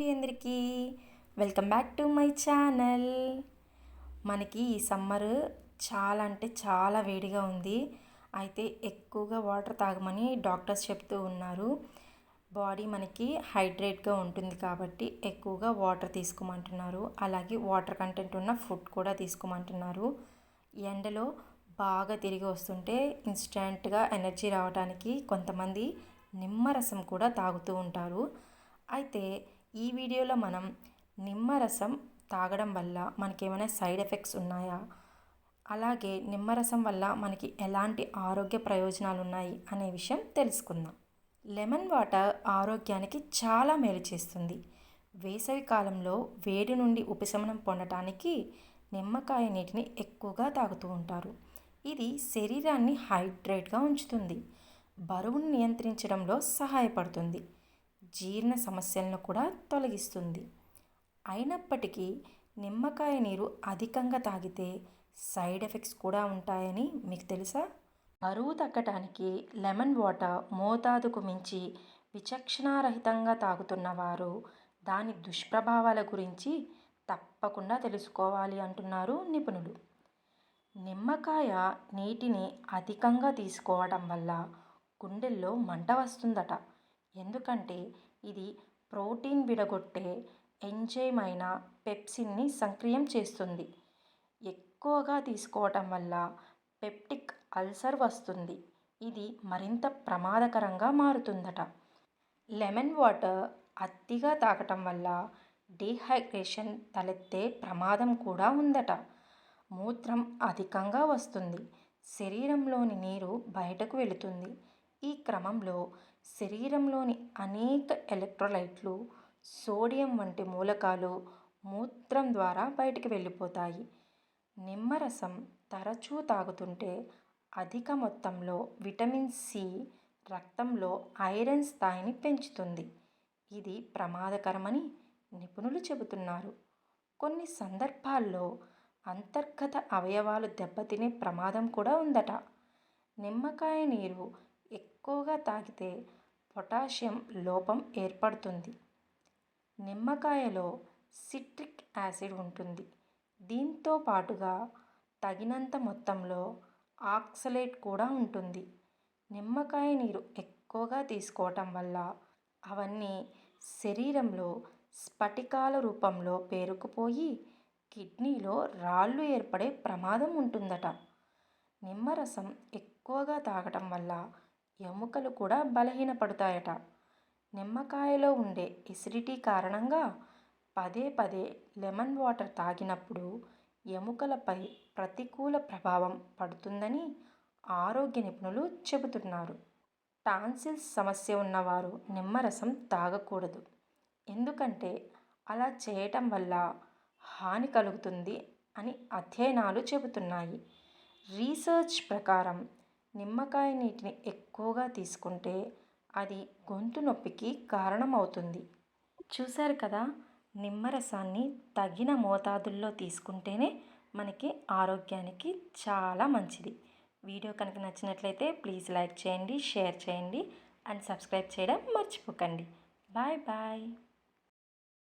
అండి అందరికీ. Welcome back to my channel. మనకి ఈ సమ్మర్ చాలా అంటే చాలా వేడిగా ఉంది. అయితే ఎక్కువగా వాటర్ తాగమని డాక్టర్స్ చెప్తూ ఉన్నారు. బాడీ మనకి హైడ్రేట్గా ఉంటుంది కాబట్టి ఎక్కువగా వాటర్ తీసుకోమంటున్నారు. అలాగే వాటర్ కంటెంట్ ఉన్న ఫుడ్ కూడా తీసుకోమంటున్నారు. ఎండలో బాగా తిరిగి వస్తుంటే ఇన్స్టెంట్గా ఎనర్జీ రావడానికి కొంతమంది నిమ్మరసం కూడా తాగుతూ ఉంటారు. అయితే ఈ వీడియోలో మనం నిమ్మరసం తాగడం వల్ల మనకి ఏమైనా సైడ్ ఎఫెక్ట్స్ ఉన్నాయా? అలాగే నిమ్మరసం వల్ల మనకి ఎలాంటి ఆరోగ్య ప్రయోజనాలు ఉన్నాయి అనే విషయం తెలుసుకుందాం. లెమన్ వాటర్ ఆరోగ్యానికి చాలా మేలు చేస్తుంది. వేసవి కాలంలో వేడి నుండి ఉపశమనం పొందటానికి నిమ్మకాయ నీటిని ఎక్కువగా తాగుతూ ఉంటారు. ఇది శరీరాన్ని హైడ్రేట్గా ఉంచుతుంది. బరువును నియంత్రించడంలో సహాయపడుతుంది. జీర్ణ సమస్యలను కూడా తొలగిస్తుంది. అయినప్పటికీ నిమ్మకాయ నీరు అధికంగా తాగితే సైడ్ ఎఫెక్ట్స్ కూడా ఉంటాయని మీకు తెలుసా? బరువు తగ్గటానికి లెమన్ వాటర్ మోతాదుకు మించి విచక్షణారహితంగా తాగుతున్న వారు దాని దుష్ప్రభావాల గురించి తప్పకుండా తెలుసుకోవాలి అంటున్నారు నిపుణులు. నిమ్మకాయ నీటిని అధికంగా తీసుకోవడం వల్ల గుండెల్లో మంట వస్తుందట. ఎందుకంటే ఇది ప్రోటీన్ విడగొట్టే ఎంజైమ్ అయిన పెప్సిన్ని సక్రియం చేస్తుంది. ఎక్కువగా తీసుకోవటం వల్ల పెప్టిక్ అల్సర్ వస్తుంది. ఇది మరింత ప్రమాదకరంగా మారుతుందట. లెమన్ వాటర్ అతిగా తాగటం వల్ల డీహైడ్రేషన్ తలెత్తే ప్రమాదం కూడా ఉందట. మూత్రం అధికంగా వస్తుంది. శరీరంలోని నీరు బయటకు వెళుతుంది. ఈ క్రమంలో శరీరంలోని అనేక ఎలక్ట్రోలైట్లు సోడియం వంటి మూలకాలు మూత్రం ద్వారా బయటికి వెళ్ళిపోతాయి. నిమ్మరసం తరచూ తాగుతుంటే అధిక మొత్తంలో విటమిన్ సి రక్తంలో ఐరన్ స్థాయిని పెంచుతుంది. ఇది ప్రమాదకరమని నిపుణులు చెబుతున్నారు. కొన్ని సందర్భాల్లో అంతర్గత అవయవాలు దెబ్బతినే ప్రమాదం కూడా ఉందట. నిమ్మకాయ నీరు ఎక్కువగా తాగితే పొటాషియం లోపం ఏర్పడుతుంది. నిమ్మకాయలో సిట్రిక్ యాసిడ్ ఉంటుంది. దీంతో పాటుగా తగినంత మొత్తంలో ఆక్సలేట్ కూడా ఉంటుంది. నిమ్మకాయ నీరు ఎక్కువగా తీసుకోవటం వల్ల అవన్నీ శరీరంలో స్ఫటికాల రూపంలో పేరుకుపోయి కిడ్నీలో రాళ్ళు ఏర్పడే ప్రమాదం ఉంటుందట. నిమ్మరసం ఎక్కువగా తాగటం వల్ల ఎముకలు కూడా బలహీనపడతాయట. నిమ్మకాయలో ఉండే ఎసిడిటీ కారణంగా పదే పదే లెమన్ వాటర్ తాగినప్పుడు ఎముకలపై ప్రతికూల ప్రభావం పడుతుందని ఆరోగ్య నిపుణులు చెబుతున్నారు. టాన్సిల్స్ సమస్య ఉన్నవారు నిమ్మరసం తాగకూడదు. ఎందుకంటే అలా చేయటం వల్ల హాని కలుగుతుంది అని అధ్యయనాలు చెబుతున్నాయి. రీసెర్చ్ ప్రకారం నిమ్మకాయ నీటిని ఎక్కువగా తీసుకుంటే అది గొంతు నొప్పికి కారణమవుతుంది. చూశారు కదా నిమ్మరసాన్ని తగిన మోతాదుల్లో తీసుకుంటేనే మనకి ఆరోగ్యానికి చాలా మంచిది. వీడియో కనుక నచ్చినట్లయితే ప్లీజ్ లైక్ చేయండి షేర్ చేయండి అండ్ సబ్స్క్రైబ్ చేయడం మర్చిపోకండి. Bye bye.